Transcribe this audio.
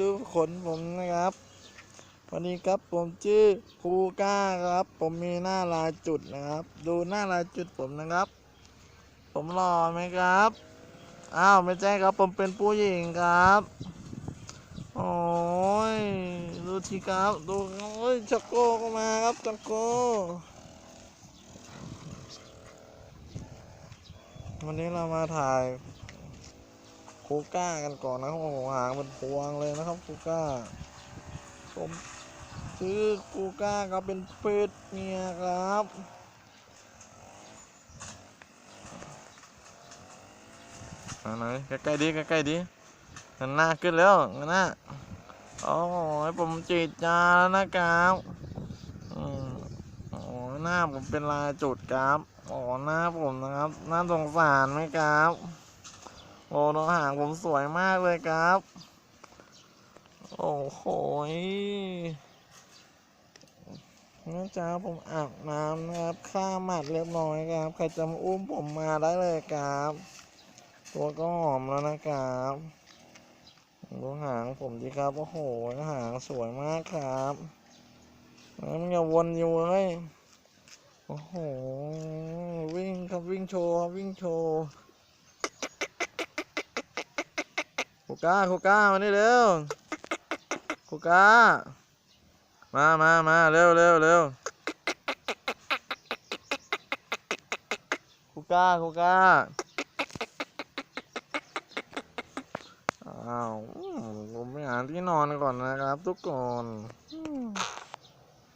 ดูขนผมนะครับวันนี้ครับผมชื่อภูก้าครับ ผมมีหน้าลายจุดนะครับ ดูหน้าลายจุดผมนะครับ ผมหล่อไหมครับอ้าวไม่ใช่ครับผมเป็นผู้หญิงครับโอ้ยดูทีครับดูโอ้ยชักโก้ก็มาครับชักโก้วันนี้เรามาถ่าย คูก้ากันก่อนนะครับโอ้โหหางเป็นพวงเลยนะครับคูก้าผมชื่อคูก้าครับเป็นเป็ดเนี่ยครับอันไหนใกล้ๆดิใกล้ๆดิหันหน้าขึ้นแล้วหันหน้าโอ้ยผมจีดจาแล้วนะครับอืมโอ้หน้าผมเป็นลายจุดครับโอ้หน้าผมนะครับ น่าสงสารไหมครับ โอ้น้องหางผมสวยมากเลยครับ โอ้โหยเมื่อเช้าผมอาบน้ำนะครับข้าหมัดเรียบร้อยครับ ใครจะมาอุ้มผมมาได้เลยครับ ตัวก็หอมแล้วนะครับดูหางผมดีครับ โอ้โห หางสวยมากครับแล้วมันอย่าวนอยู่เลยโอ้โห วิ่งครับวิ่งโชว์ครับวิ่งโชว์ คก้าคก้ามานี่เร็วคก้า มามามาเร็วเร็วเร็วคก้าคก้า อ้าวผมไปหาที่นอนก่อนนะครับทุกคน